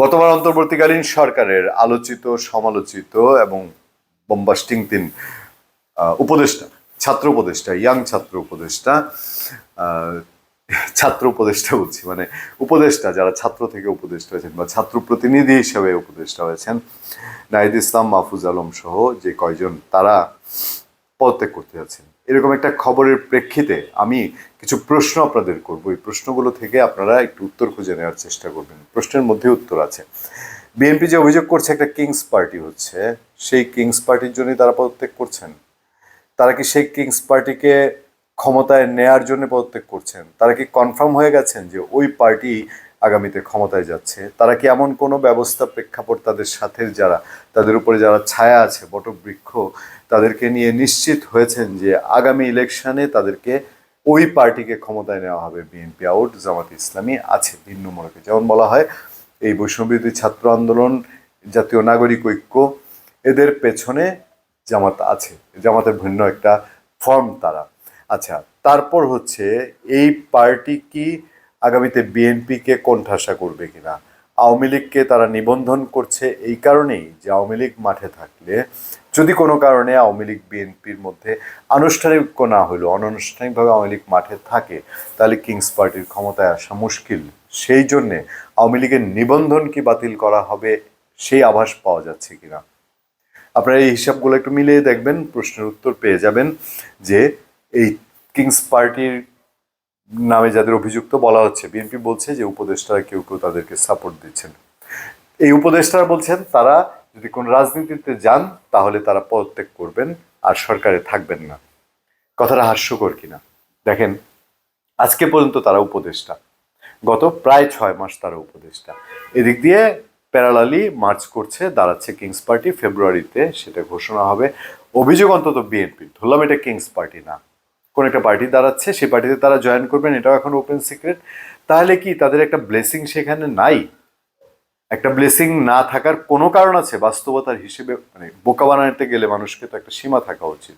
বর্তমান অন্তর্বর্তীকালীন সরকারের আলোচিত, সমালোচিত এবং বম্বাস্টিং তিন উপদেষ্টা, ছাত্র উপদেষ্টা ইয়াং ছাত্র উপদেষ্টা ছাত্র উপদেষ্টা বলছি মানে উপদেষ্টা, যারা ছাত্র থেকে উপদেষ্টা হয়েছেন বা ছাত্র প্রতিনিধি হিসেবে উপদেষ্টা হয়েছেন, নাহিদ ইসলাম, মাহফুজ আলম সহ যে কয়জন, তারা পদত্যাগ করতে যাচ্ছেন। এরকম একটা খবরের প্রেক্ষিতে আমি কিছু প্রশ্ন আপনাদের করব। এই প্রশ্নগুলো থেকে আপনারা একটু উত্তর খুঁজে নেওয়ার চেষ্টা করবেন। প্রশ্নের মধ্যে উত্তর আছে। বিএনপি যে অভিযোগ করছে একটা কিংস পার্টি হচ্ছে, সেই কিংস পার্টির জন্যই তারা পদত্যাগ করছেন? তারা কি সেই কিংস পার্টিকে ক্ষমতায় নেয়ার জন্য পদত্যাগ করছেন? তারা কি কনফার্ম হয়ে গেছেন যে ওই পার্টি আগামীতে ক্ষমতায় যাচ্ছে, তারা কি এমন কোনো ব্যবস্থা প্রেক্ষাপট তাদের সাথে যারা, তাদের উপরে যারা ছায়া আছে, বটবৃক্ষ, তাদেরকে নিয়ে নিশ্চিত হয়েছেন যে আগামী ইলেকশনে তাদেরকে ওই পার্টিকে ক্ষমতায় নেওয়া হবে? বিএনপি আউট জামাত ইসলামী আছে ভিন্ন মোড়কে যেমন বলা হয়, এই বৈষ্ণববিরোধী ছাত্র আন্দোলন, জাতীয় নাগরিক ঐক্য, এদের পেছনে জামাত আছে। জামাতের ভিন্ন একটা ফর্ম তারা। আচ্ছা তারপর হচ্ছে, এই পার্টি কি আগামীতে বিএনপিকে কোণঠাসা করবে কিনা? আওয়ামী লীগকে তারা নিবন্ধন করছে এই কারণেই যে আওয়ামী লীগ মাঠে থাকলে যদি কোনো কারণে আওয়ামী লীগ বিএনপির মধ্যে আনুষ্ঠানিক না হলেও অনানুষ্ঠানিকভাবে আওয়ামী লীগ মাঠে থাকে, তাহলে কিংস পার্টির ক্ষমতায় আসা মুশকিল। সেই জন্যে আওয়ামী লীগের নিবন্ধন কি বাতিল করা হবে সেই আভাস পাওয়া যাচ্ছে কিনা? আপনারা এই হিসাবগুলো একটু মিলিয়ে দেখবেন, প্রশ্নের উত্তর পেয়ে যাবেন যে এই কিংস পার্টির নামে যাদের অভিযুক্ত বলা হচ্ছে, বিএনপি বলছে যে উপদেষ্টারা কেউ কেউ তাদেরকে সাপোর্ট দিচ্ছেন। এই উপদেষ্টারা বলছেন, তারা যদি কোন রাজনীতিতে যান, তাহলে তারা পদত্যাগ করবেন, আর সরকারে থাকবেন না। কথাটা হাস্যকর কিনা? দেখেন, আজকে পর্যন্ত তারা উপদেষ্টা। গত প্রায় ছয় মাস তারা উপদেষ্টা। এদিক দিয়ে প্যারালালি মার্চ করছে, দাঁড়াচ্ছে কিংস পার্টি ফেব্রুয়ারিতে সেটা ঘোষণা হবে। অভিযোগ অন্তত বিএনপি ধরলাম এটা কিংস পার্টি না। কোন একটা পার্টি দাঁড়াচ্ছে, সেই পার্টিতে তারা জয়েন করবেন, এটাও এখন ওপেন সিক্রেট তাহলে কি তাদের একটা ব্লেসিং সেখানে নাই? একটা ব্লেসিং না থাকার কোনো কারণ আছে? বাস্তবতার হিসেবে মানে বোকা বানাতে গেলে মানুষকে তো একটা সীমা থাকা উচিত।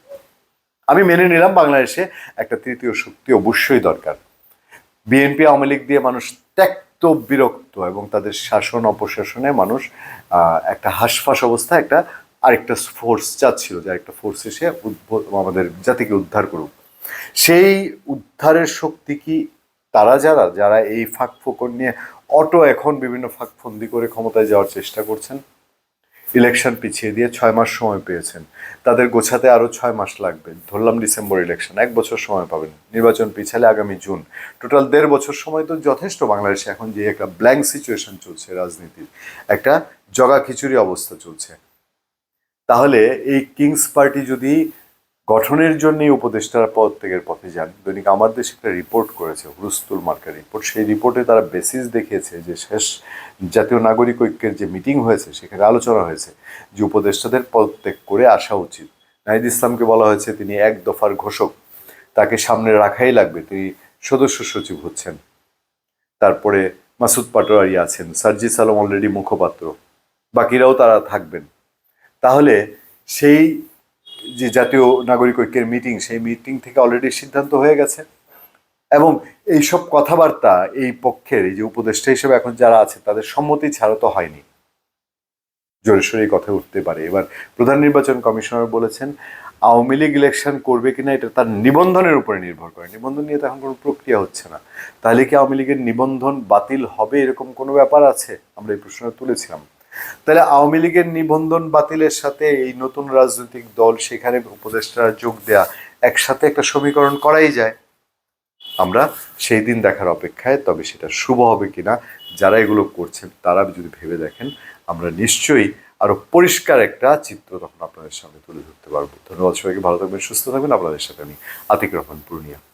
আমি মেনে নিলাম বাংলাদেশে একটা তৃতীয় শক্তি অবশ্যই দরকার। বিএনপি আওয়ামী লীগ দিয়ে মানুষ ত্যক্ত বিরক্ত এবং তাদের শাসন অপশাসনে মানুষ একটা হাসফাস অবস্থা একটা আরেকটা ফোর্স চাচ্ছিল যে আরেকটা ফোর্স এসে আমাদের জাতিকে উদ্ধার করুক। সেই উদ্ধারের শক্তি কি তারা যারা যারা এই ফাঁক ফোকর নিয়ে অটো এখন বিভিন্ন ফাঁক ফন্দি করে ক্ষমতায় যাওয়ার চেষ্টা করছেন? ইলেকশন পিছিয়ে দিয়ে ছয় মাস সময় পেয়েছেন। তাদের গোছাতে আরও ছয় মাস লাগবে। ধরলাম ডিসেম্বর ইলেকশন, এক বছর সময় পাবেন। নির্বাচন পিছালে আগামী জুন। টোটাল দেড় বছর সময় তো যথেষ্ট বাংলাদেশে এখন যে একটা ব্ল্যাঙ্ক সিচুয়েশন চলছে রাজনীতির। একটা জগা খিচুড়ি অবস্থা চলছে। তাহলে এই কিংস পার্টি যদি গঠনের জন্যই উপদেষ্টারা পদত্যাগের পথে যান। দৈনিক আমার দেশ একটা রিপোর্ট করেছে, হুরুস্তুল মার্কার রিপোর্ট সেই রিপোর্টে তারা বেসিস দেখিয়েছে যে শেষ জাতীয় নাগরিক ঐক্যের যে মিটিং হয়েছে, সেখানে আলোচনা হয়েছে যে উপদেষ্টাদের পদত্যাগ করে আসা উচিত। নাহিদ ইসলামকে বলা হয়েছে, তিনি এক দফার ঘোষক। তাকে সামনে রাখাই লাগবে। তিনি সদস্য সচিব হচ্ছেন। তারপরে মাসুদ পাটোয়ারি আছেন। সার্জিস সালম অলরেডি মুখপাত্র। বাকিরাও তারা থাকবেন। তাহলে সেই যে জাতীয় নাগরিক ঐক্যের মিটিং সেই মিটিং থেকে অলরেডি সিদ্ধান্ত হয়ে গেছে। এবং এই সব কথাবার্তা এই পক্ষের, এই যে উপদেষ্টা হিসেবে এখন যারা আছে, তাদের সম্মতি ছাড়া তো হয়নি। জোরে সোরে এই কথা উঠতে পারে। এবার প্রধান নির্বাচন কমিশনার বলেছেন, আওয়ামী লীগ ইলেকশন করবে কিনা এটা তার নিবন্ধনের উপরে নির্ভর করে। নিবন্ধন নিয়ে তো এখন কোনো প্রক্রিয়া হচ্ছে না। তাহলে কি আওয়ামী লীগের নিবন্ধন বাতিল হবে এরকম কোনো ব্যাপার আছে? আমরা এই প্রশ্নটা তুলেছিলাম। তাহলে আওয়ামী লীগের নিবন্ধন বাতিলের সাথে এই নতুন রাজনৈতিক দল, সেখানে উপদেষ্টারা যোগ দেয়া, একসাথে একটা সমীকরণ করাই যায়। আমরা সেই দিন দেখার অপেক্ষায়, তবে সেটা শুভ হবে কিনা, যারা এগুলো করছেন, তারা যদি ভেবে দেখেন, আমরা নিশ্চয়ই আরও পরিষ্কার একটা চিত্র তখন আপনাদের সামনে তুলে ধরতে পারব। ধন্যবাদ সবাইকে, ভালো থাকবেন, সুস্থ থাকবেন। আপনাদের সাথে আমি আতিক রহমান, পূর্ণিয়া।